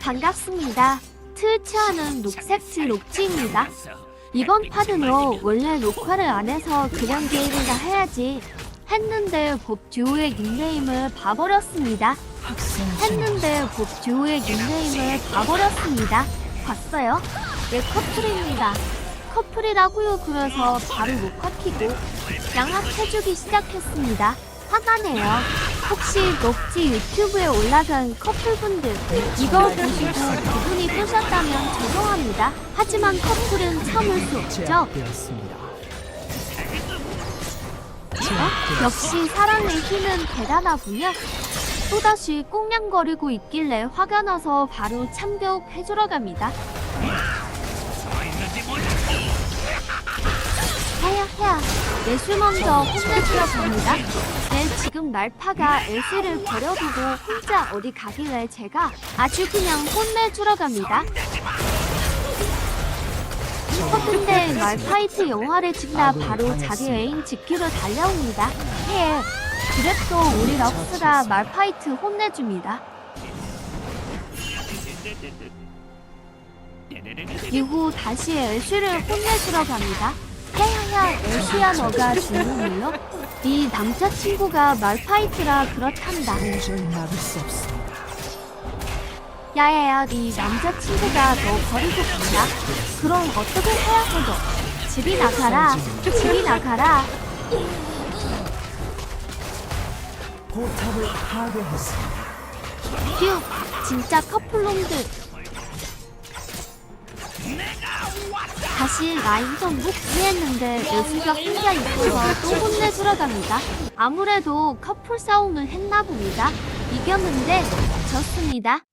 반갑습니다. 트위치하는 녹색트 록지입니다. 이번 파는요, 원래 녹화를 안 해서 그냥 게임이나 해야지. 했는데 법 듀오의 닉네임을 봐버렸습니다. 했는데 법 듀오의 닉네임을 봐버렸습니다. 봤어요? 네, 커플입니다. 커플이라고요. 그래서 바로 녹화 키고 양학해주기 시작했습니다. 화가 내요. 혹시 녹지 유튜브에 올라간 커플분들 이거 보시고 기분이 푸셨다면 죄송합니다. 하지만 커플은 참을 수 없죠. 어? 역시 사랑의 힘은 대단하군요. 또다시 꽁냥거리고 있길래 화가 나서 바로 참교육 해주러 갑니다. 하야야, 예술 먼저 혼내주러 갑니다. 네, 지금 날파가 엘스를 버려두고 혼자 어디 가길래 제가 아주 그냥 혼내주러 갑니다. 어, 근데 말파이트 영화를 찍다 바로 자기 애인 지키러 달려옵니다. 예, 그래도 우리 럭스가 말파이트 혼내줍니다. 이후 다시 엘쉬를 혼내주러 갑니다. 야야야, 엘쉬야 너가 주인공이요? 네 남자친구가 말파이트라 그렇단다. 도저히 막을 수 없습니다. 야야야, 네 남자친구가 너 버리고 간다. 그럼 어떻게 해야 되죠? 집이 나가라. 집이 나가라. 포탑을 파괴했습니다. 휴, 진짜 커플놈들. 다시 라인전 복귀했는데 예수가 혼자 있어서 또 혼내주러 갑니다. 아무래도 커플 싸움을 했나 봅니다. 이겼는데 졌습니다.